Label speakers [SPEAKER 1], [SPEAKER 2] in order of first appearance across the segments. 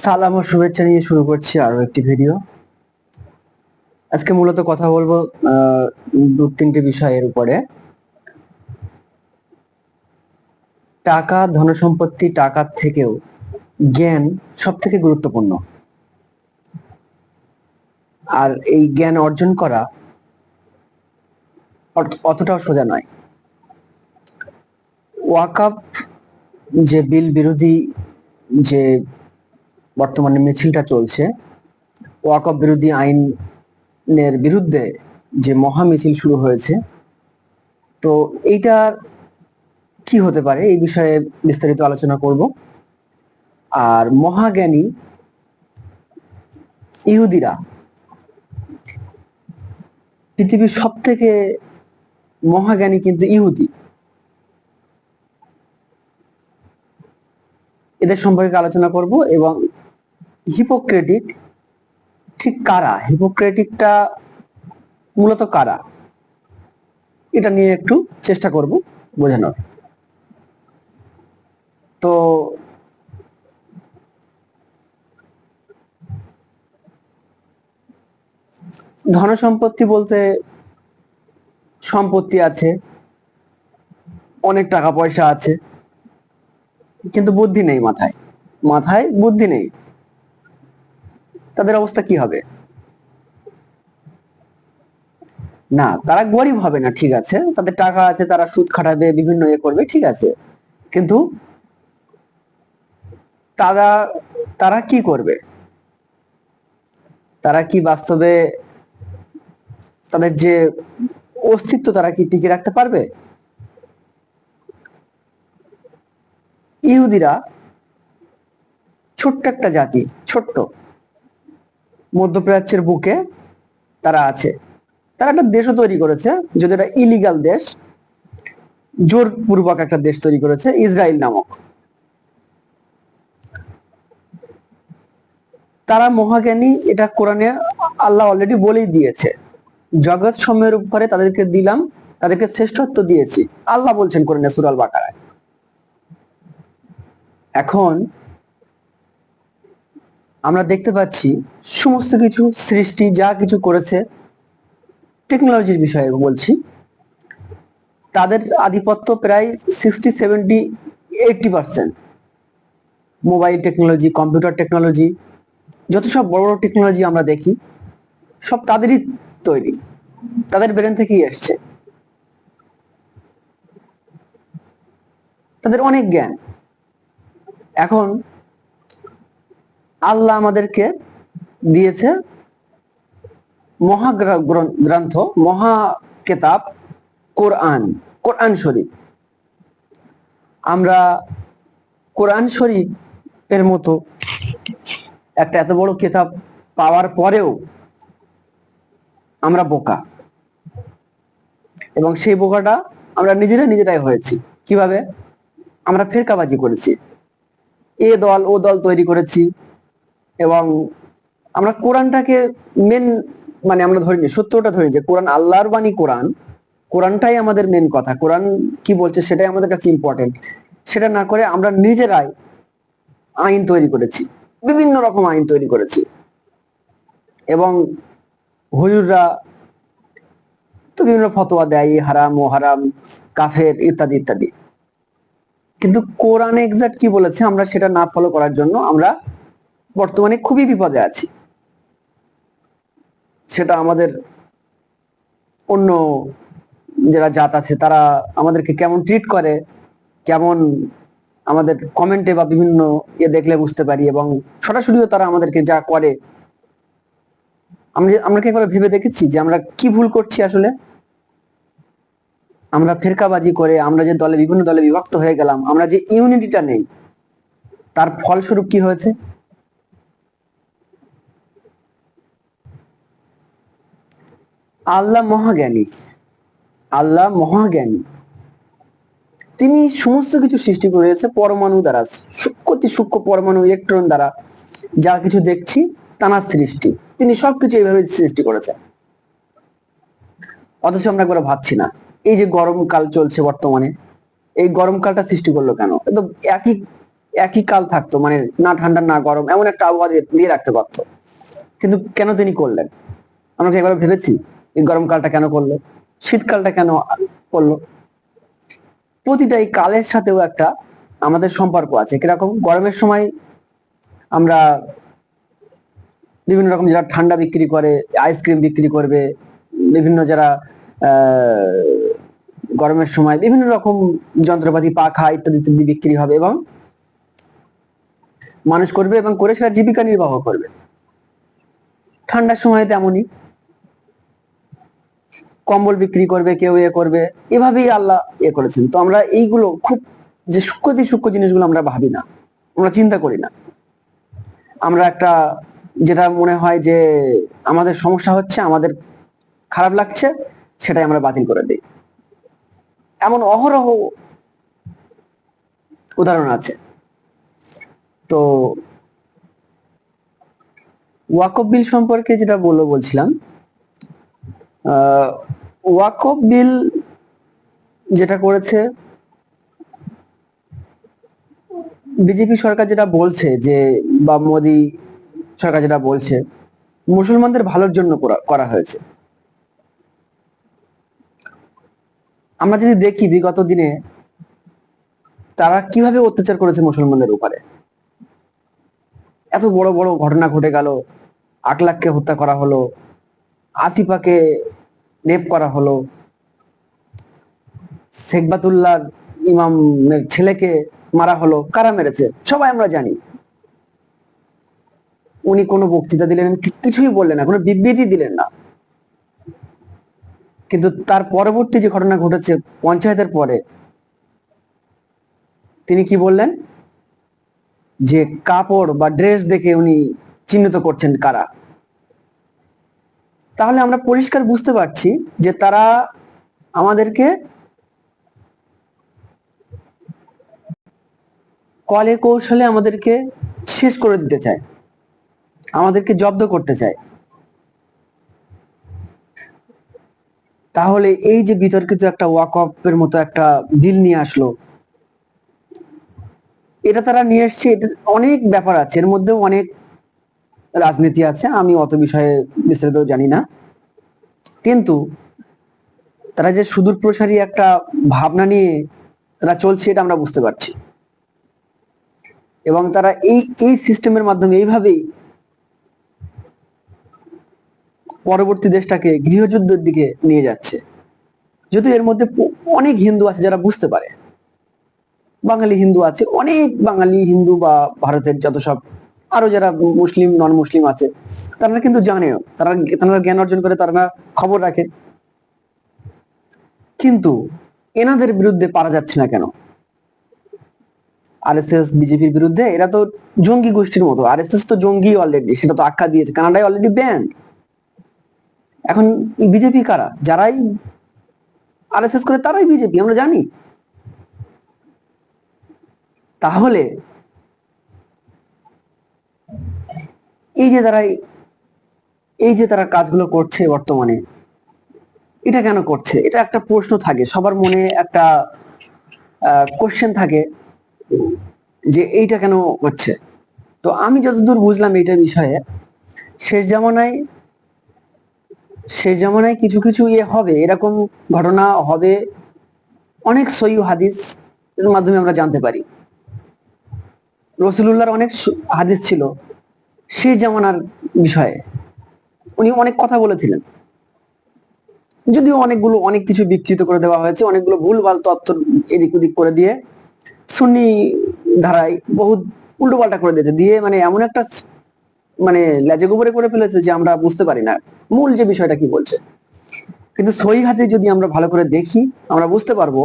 [SPEAKER 1] সালাম ও শুভেচ্ছা নিয়ে শুরু করছি আরও একটি ভিডিও আজকে মূলত কথা বলব দু তিনটে বিষয়ের উপরে। টাকা, ধনসম্পত্তি, টাকার থেকেও জ্ঞান সব থেকে গুরুত্বপূর্ণ। আর এই জ্ঞান অর্জন করা অতটাও সোজা নয়। ওয়াকাপ যে বিল বিরোধী যে বর্তমানে মিছিলটা চলছে। ওয়াকফ বিরোধী আইনের বিরুদ্ধে যে মহা মিছিল শুরু হয়েছে, তো এইটা কি হতে পারে? এই বিষয়ে বিস্তারিত আলোচনা করব। আর মহাজ্ঞানী ইহুদিরা পৃথিবীর সব থেকে মহাজ্ঞানী কিন্তু ইহুদি। এদের সম্পর্কে আলোচনা করব এবং হিপোক্রেটিক ঠিক কারা? হিপোক্রেটিকটা মূলত কারা? এটা নিয়ে একটু চেষ্টা করব বোঝানোর। তো ধনসম্পত্তি বলতে সম্পত্তি আছে, অনেক টাকা পয়সা আছে, কিন্তু বুদ্ধি নেই মাথায়। মাথায় বুদ্ধি নেই। তাদের অবস্থা কি হবে? না, তারা গরিব হবে না, ঠিক আছে। তাদের টাকা আছে, তারা সুদ খাটাবে, বিভিন্ন ইয়ে করবে, ঠিক আছে। কিন্তু তারা তারা কি করবে? তারা কি বাস্তবে তাদের যে অস্তিত্ব, তারা কি টিকে রাখতে পারবে? ইহুদিরা ছোট্ট একটা জাতি, ছোট্ট। মধ্যপ্রাচ্যের বুকে তারা আছে। তারা একটা দেশও তৈরি করেছে যদি এটা ইলিগাল দেশ। জোরপূর্বক একটা দেশ তৈরি করেছে ইসরায়েল নামক। তারা মহাজ্ঞানী, এটা কোরআনে আল্লাহ অলরেডি বলেই দিয়েছে। জগৎ সময়ের উপরে তাদেরকে দিলাম, তাদেরকে শ্রেষ্ঠত্ব দিয়েছি। আল্লাহ বলছেন কোরআনে সুরাল বাকারায় এখন আমরা দেখতে পাচ্ছি সমস্ত কিছু সৃষ্টি যা কিছু করেছে টেকনোলজির বিষয়ে বলছি। তাদের আধিপত্য প্রায় sixty seventy eighty percent mobile technology computer technology যত সব বড় বড় টেকনোলজি আমরা দেখি, সব তাদেরই তৈরি। তাদের ব্রেন থেকেই এসছে। তাদের অনেক জ্ঞান। এখন আল্লাহ আমাদেরকে দিয়েছে মহা গ্রন্থ মহা কেতাব কোরআন কোরআন শরীফ। আমরা কোরআন শরীফ এর মতো একটা এত বড় কেতাব পাওয়ার পরেও আমরা বোকা। এবং সেই বোকাটা আমরা নিজেরা নিজেরাই হয়েছি। কীভাবে? আমরা ফেরকাবাজি করেছি। এ দল, ও দল তৈরি করেছি। এবং আমরা কোরআনটাকে মেন মানে আমরা ধরিনি সত্যটা ধরি যে কোরআন আল্লাহর বাণী কোরআন, কোরআনটাই আমাদের মেন কথা। কোরআন কি বলছে সেটাই আমাদের কাছে ইম্পর্টেন্ট সেটা না করে আমরা নিজেরাই আইন তৈরি করেছি, বিভিন্ন রকম আইন তৈরি করেছি। এবং হুজুররা তো বিভিন্ন ফতোয়া দেয় হারাম, ও হারাম, কাফের, ইত্যাদি ইত্যাদি। কিন্তু কোরআন এক্সাক্ট কি বলেছে আমরা সেটা না ফলো করার জন্য আমরা বর্তমানে খুবই বিপদে আছি। সেটা আমাদের অন্য যারা জাত আছে, তারা আমাদেরকে কেমন ট্রিট করে, কেমন আমাদের কমেন্টে বা বিভিন্ন ইয়ে দেখলে বুঝতে পারি এবং সরাসরিও তারা আমাদেরকে যা করে। আমরা আমরা কি একবার ভেবে দেখেছি যে আমরা কি ভুল করছি আসলে? আমরা ফেরকাবাজি করে, আমরা যে দলে বিভিন্ন দলে বিভক্ত হয়ে গেলাম, আমরা যে ইউনিটিটা নেই, তার ফলস্বরূপ কি হয়েছে? আল্লাহ মহাজ্ঞানী। আল্লাহ মহাজ্ঞানী। তিনি সমস্ত কিছু সৃষ্টি করেছে পরমাণু দ্বারা সূক্ষ্ম অতি সূক্ষ্ম পরমাণু ইলেকট্রন দ্বারা। যা কিছু দেখছি তানার সৃষ্টি। তিনি সবকিছু এইভাবে সৃষ্টি করেছেন। অথচ আমরা একবার ভাবছি না, এই যে গরমকাল চলছে বর্তমানে, এই গরমকালটা সৃষ্টি করল কেন? এ তো একই একই কাল থাকতো মানে না ঠান্ডা, না গরম, এমন একটা আবহাওয়া দিয়ে রাখতে পারতো। কিন্তু কেন তিনি করলেন? আমরা কি একবার ভেবেছি? এই গরমকালটা কেন করল? শীতকালটা কেন করল? প্রতিটা এই কালের সাথেও একটা আমাদের সম্পর্ক আছে। কীরকম? গরমের সময় আমরা বিভিন্ন রকম যারা ঠান্ডা বিক্রি করে আইসক্রিম বিক্রি করবে, বিভিন্ন যারা গরমের সময় বিভিন্ন রকম যন্ত্রপাতি, পাখা ইত্যাদি ইত্যাদি বিক্রি হবে এবং মানুষ করবে এবং করে সেটা জীবিকা নির্বাহ করবে। ঠান্ডার সময় তেমনই। কম্বল বিক্রি করবে, কেউ এ করবে, এভাবেই আল্লাহ এ করেছেন। তো আমরা এইগুলো খুব যে সূক্ষ্মতি সূক্ষ্ম জিনিসগুলো আমরা ভাবি না, আমরা চিন্তা করি না। আমরা একটা যেটা মনে হয় যে আমাদের সমস্যা হচ্ছে, আমাদের খারাপ লাগছে, সেটাই আমরা বাতিল করে দিই। এমন অহরহ উদাহরণ আছে। তো ওয়াকফ বিল সম্পর্কে যেটা বলব বলছিলাম ওয়াকফ বিল যেটা করেছে, বিজেপি সরকার যেটা বলছে যে, বা মোদি সরকার যেটা বলছে, মুসলমানদের ভালোর জন্য করা- হয়েছে। আমরা যদি দেখি বিগত দিনে, তারা কীভাবে অত্যাচার করেছে মুসলমানদের উপরে? এত বড় বড় ঘটনা ঘটে গেল আকলাককে হত্যা করা হলো আসিফাকে রেপ করা হলো। শেখবাতুল্লাহ ইমামের ছেলেকে মারা হলো। কারা মেরেছে? সবাই আমরা জানি। উনি কোনো বক্তৃতা দিলেন কিছুই বললেন না, কোনো বিবৃতি দিলেন না। কিন্তু তার পরবর্তী যে ঘটনা ঘটেছে পঞ্চায়েতের পরে, তিনি কি বললেন? যে কাপড় বা ড্রেস দেখে উনি চিহ্নিত করছেন কারা? তাহলে আমরা পরিষ্কার বুঝতে পারছি যে তারা আমাদেরকে কলে কৌশলে আমাদেরকে শেষ করে দিতে চায়, আমাদেরকে জব্দ করতে চায়। তাহলে এই যে বিতর্কিত একটা ওয়াকফের মতো একটা বিল নিয়ে আসলো, এটা তারা নিয়ে এসছে অনেক ব্যাপার আছে, এর মধ্যেও অনেক রাজনীতি আছে, আমি অত বিষয়ে বিস্তারিত জানি না। কিন্তু তারা যে সুদূর প্রসারী একটা ভাবনা নিয়ে তারা চলছে, এটা আমরা বুঝতে পারছি। এবং তারা এই এই সিস্টেমের মাধ্যমে এইভাবেই পরবর্তী দেশটাকে গৃহযুদ্ধের দিকে নিয়ে যাচ্ছে। যদিও এর মধ্যে অনেক হিন্দু আছে যারা বুঝতে পারে। বাঙালি হিন্দু আছে, অনেক বাঙালি হিন্দু বা ভারতের যত সব আরও যারা মুসলিম নন মুসলিম আছে, তারা কিন্তু জানেও, তারা তারা জ্ঞান অর্জন করে, তারা খবর রাখে। কিন্তু এনাদের বিরুদ্ধে পারা যাচ্ছে না কেন? আরএসএস, বিজেপির বিরুদ্ধে এরা তো জঙ্গি গোষ্ঠীর মতো। আরএসএস তো জঙ্গি অলরেডি সেটা তো আখ্যা দিয়েছে। কানাডায় অলরেডি ব্যান্ড এখন বিজেপি কারা? যারাই আরএসএস করে, তারাই বিজেপি, আমরা জানি। তাহলে এই যে তারা, এই যে তারা কাজগুলো করছে বর্তমানে, এটা কেন করছে? এটা একটা প্রশ্ন থাকে, সবার মনে একটা কোশ্চেন থাকে যে এইটা কেন হচ্ছে তো আমি যতদূর বুঝলাম এইটা বিষয়ে, শেষ জামানায় শেষ জামানায় কিছু কিছু ইয়ে হবে, এরকম ঘটনা হবে, অনেক সই হাদিস এর মাধ্যমে আমরা জানতে পারি। রসুলুল্লাহর অনেক হাদিস ছিল। সেই জামানার বিষয়ে। উনি অনেক কথা বলেছিলেন। যদিও অনেকগুলো, অনেক কিছু বিকৃত করে দেওয়া হয়েছে, অনেকগুলো ভুলভাল তথ্য এদিক ওদিক করে দিয়ে সুন্নি ধারায় বহুত উল্টো পাল্টা করে দিয়েছে। দিয়ে মানে এমন একটা মানে লেজে গোবরে করে ফেলেছে যে আমরা বুঝতে পারি না মূল যে বিষয়টা কি বলছে। কিন্তু সই হাতে যদি আমরা ভালো করে দেখি, আমরা বুঝতে পারব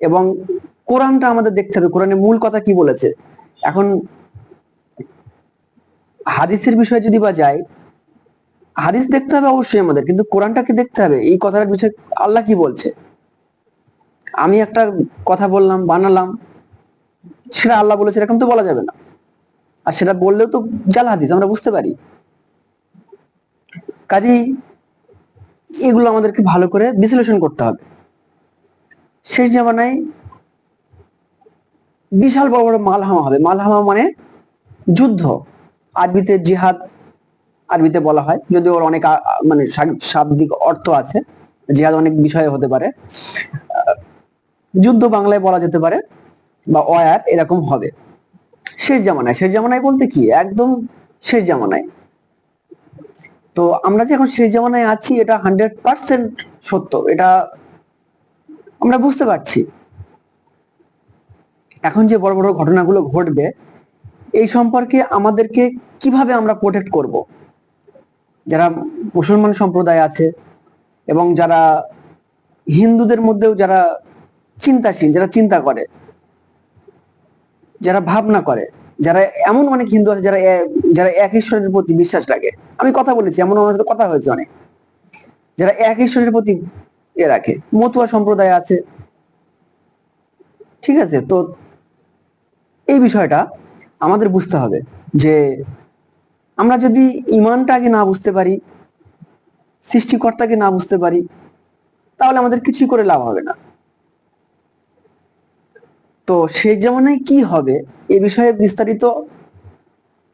[SPEAKER 1] এবং কোরআনটা আমাদের দেখতে হবে। কোরআনের মূল কথা কি বলেছে? এখন হাদিসের বিষয়ে যদি বা যাই হাদিস দেখতে হবে অবশ্যই আমাদের, কিন্তু কোরআনটাকে দেখতে হবে। এই কথাটার বিষয়ে আল্লাহ কি বলছে? আমি একটা কথা বললাম, বানালাম, সেটা আল্লাহ বলেছে, এরকম তো বলা যাবে না। আর সেটা বললেও তো জাল হাদিস, আমরা বুঝতে পারি। কাজেই এগুলো আমাদেরকে ভালো করে বিশ্লেষণ করতে হবে। শেষ জামানায় বিশাল বড় বড় মালহামা হবে। মালহামা মানে যুদ্ধ। আরবিতে জিহাদ আরবিতে বলা হয় যদি ওর অনেক মানে শাব্দিক অর্থ আছে। জিহাদ অনেক বিষয়ে হতে পারে। যুদ্ধ বাংলায় বলা যেতে পারে, বা অয়ার এরকম হবে। শেষ জামানায় শেষ জামানায় বলতে কি? একদম শেষ জামানায়। তো আমরা যে এখন শেষ জামানায় আছি, এটা হান্ড্রেড পার্সেন্ট সত্য। এটা আমরা বুঝতে পারছি। এখন যে বড় বড় ঘটনাগুলো ঘটবে এই সম্পর্কে আমাদেরকে কীভাবে আমরা প্রোটেক্ট করব? যারা মুসলমান সম্প্রদায় আছে এবং যারা হিন্দুদের মধ্যেও যারা চিন্তাশীল, যারা চিন্তা করে, যারা ভাবনা করে, যারা এমন অনেক হিন্দু আছে যারা যারা এক ঈশ্বরের প্রতি বিশ্বাস রাখে। আমি কথা বলেছি, এমন আমার সাথে কথা হয়েছে অনেক। যারা এক ঈশ্বরের প্রতি এ রাখে, মতুয়া সম্প্রদায় আছে। ঠিক আছে, তো এই বিষয়টা আমাদের বুঝতে হবে যে আমরা যদি ইমানটা আগে না বুঝতে পারি, সৃষ্টিকর্তাকে না বুঝতে পারি, তাহলে আমাদের কিছুই করে লাভ হবে না। তো সেই জামানায় কি হবে এ বিষয়ে বিস্তারিত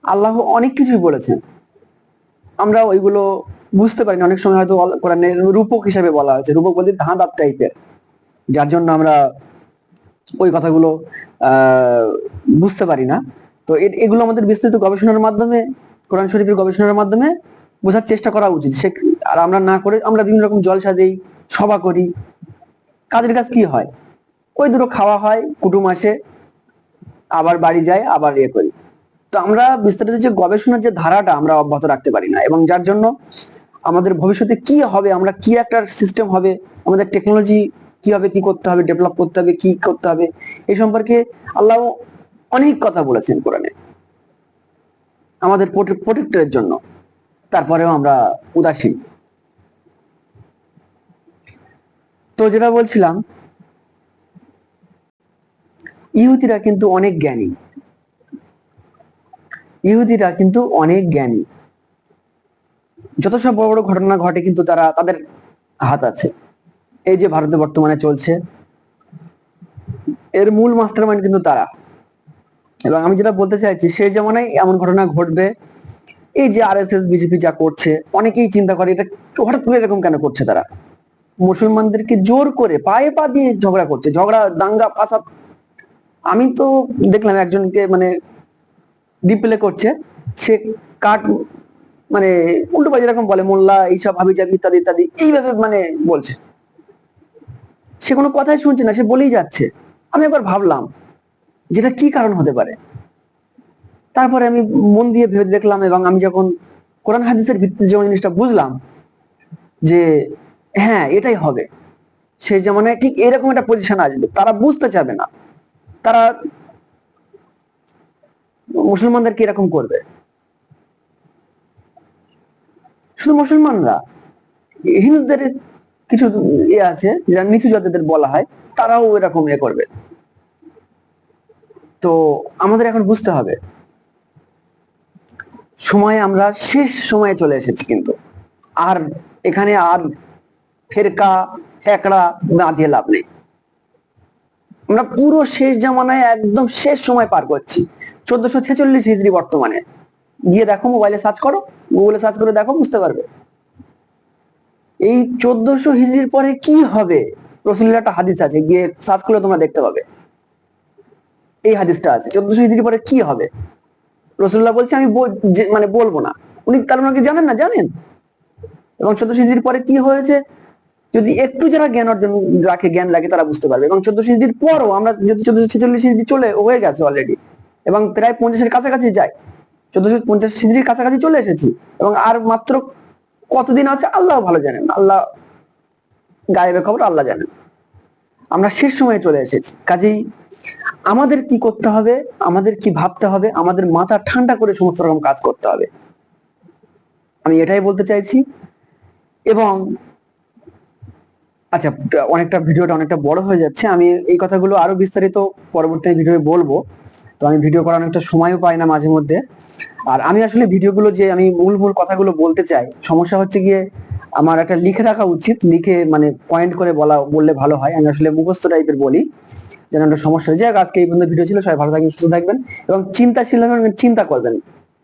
[SPEAKER 1] আল্লাহ অনেক কিছুই বলেছেন। আমরা ওইগুলো বুঝতে পারি না অনেক সময় হয়তো অল- কোরআনে রূপক হিসাবে বলা হয়েছে, রূপক বলতে ধাঁধার টাইপের যার জন্য আমরা ওই কথাগুলো, আহ, বুঝতে পারি না। তো এ- এগুলো আমাদের বিস্তৃত গবেষণার মাধ্যমে, কোরআন শরীফের গবেষণার মাধ্যমে বোঝার চেষ্টা করা উচিত। সে আর আমরা না করে, আমরা বিভিন্ন রকম জলসা দিই, সভা করি। কাজের কাজ কি হয়? ওই দুটো খাওয়া হয়, কুটুম আসে, আবার বাড়ি যায়, আবার ইয়ে করি। তো আমরা বিস্তারিত যে গবেষণার যে ধারাটা আমরা অব্যাহত রাখতে পারি না, এবং যার জন্য আমাদের ভবিষ্যতে কি হবে, আমরা কি একটা সিস্টেম হবে, আমাদের টেকনোলজি কীভাবে কি করতে হবে ডেভেলপ করতে হবে, কি করতে হবে এই সম্পর্কে আল্লাহ অনেক কথা বলেছেন কোরআনে। আমাদের প্রোটেক্টরের জন্য। তারপরেও আমরা উদাসীন। তো যেটা বলছিলাম, ইহুদিরা কিন্তু অনেক জ্ঞানী। ইহুদিরা কিন্তু অনেক জ্ঞানী। যত সব বড় বড় ঘটনা ঘটে কিন্তু তারা তাদের হাত আছে। এই যে ভারতে বর্তমানে চলছে, এর মূল মাস্টার মাইন্ড কিন্তু তারা। এবং আমি যেটা বলতে চাইছি সেই জামানায় এমন ঘটনা ঘটবে, এই যে আর এস এস বিজেপি যা করছে, অনেকেই চিন্তা করে এটা হঠাৎ করে এরকম কেন করছে তারা? মুসলমানদেরকে জোর করে পায়ে পা দিয়ে ঝগড়া করছে, ঝগড়া, দাঙ্গা, ফাসাদ। আমি তো দেখলাম একজনকে মানে ডিপ্লে করছে, সে কাট মানে উল্টো বাজে এরকম বলে, মোল্লা, এইসব হাবি যাবি ইত্যাদি ইত্যাদি, এইভাবে মানে বলছে। সে কোনো কথাই শুনছে না, সে বলেই যাচ্ছে। আমি একবার ভাবলাম যেটা কি কারণ হতে পারে? তারপরে আমি মন দিয়ে ভেবে দেখলাম এবং আমি যখন কোরআন হাদিসের ভিত্তিতে যখন জিনিসটা বুঝলাম যে হ্যাঁ এটাই হবে। সে জামানায় ঠিক এরকম একটা পজিশন আসবে। তারা বুঝতে চাবে না। তারা মুসলমানদেরকে এরকম করবে? শুধু মুসলমানরা। হিন্দুদের কিছু ইয়ে আছে, যারা নিচু জাতিদের বলা হয়, তারাও এরকম ইয়ে করবে। তো আমাদের এখন বুঝতে হবে। সময় আমরা শেষ সময়ে চলে এসেছি কিন্তু। আর এখানে আর ফেরকা ফেকড়া না দিয়ে লাভ নেই। আমরা পুরো শেষ জামানায় একদম শেষ সময় পার করছি। চোদ্দশো ছেচল্লিশ হিজড়ি বর্তমানে। গিয়ে দেখো মোবাইলে সার্চ করো। গুগলে সার্চ করে দেখো, বুঝতে পারবে। এই চোদ্দশো হিজড়ির পরে কি হবে? রসুলের একটা হাদিস আছে, গিয়ে সার্চ করলে তোমরা দেখতে পাবে। এই হাদিসটা আছে। চোদ্দশো হিজড়ির পরে কি হবে? রসুল্লাহ বলছে, আমি মানে বলব না। উনি তার ওনাকে জানেন না? জানেন। এবং চোদ্দশো হিজড়ির পরে কি হয়েছে? যদি একটু যারা জ্ঞান অর্জন রাখে, জ্ঞান লাগে, তারা বুঝতে পারবে। এবং চোদ্দশো হিজড়ির পরও আমরা যেহেতু চোদ্দশো ছেচল্লিশ হিজড়ি চলে, হয়ে গেছে অলরেডি এবং প্রায় পঞ্চাশের কাছাকাছি যায়। চোদ্দশো পঞ্চাশ হিজড়ির কাছাকাছি চলে এসেছি। এবং আর মাত্র কতদিন আছে? আল্লাহ ভালো জানেন। আল্লাহ গায়েবের খবর, আল্লাহ জানেন। আমরা শেষ সময়ে চলে এসেছি। কাজেই আমাদের কি করতে হবে, আমাদের কি ভাবতে হবে, আমাদের মাথা ঠান্ডা করে সমস্ত রকম কাজ করতে হবে। আমি এটাই বলতে চাইছি। এবং আচ্ছা অনেকটা ভিডিওটা অনেকটা বড় হয়ে যাচ্ছে। আমি এই কথাগুলো আরও বিস্তারিত পরবর্তী ভিডিওয়ে বলব। তো আমি ভিডিও করার অনেকটা সময়ও পাই না মাঝে মধ্যে। আর আমি আসলে ভিডিওগুলো যে আমি মূল মূল কথাগুলো বলতে চাই, সমস্যা হচ্ছে গিয়ে আমার একটা লিখে রাখা উচিত, লিখে মানে পয়েন্ট করে বলা, বললে ভালো হয়। আমি আসলে মুখস্থ টাইপের বলি, যেন একটা সমস্যা যাক আজকে এই পর্যন্ত ভিডিও ছিল, সবাই ভালো থাকবেন, সুস্থ থাকবেন, এবং চিন্তাশীল চিন্তা করবেন।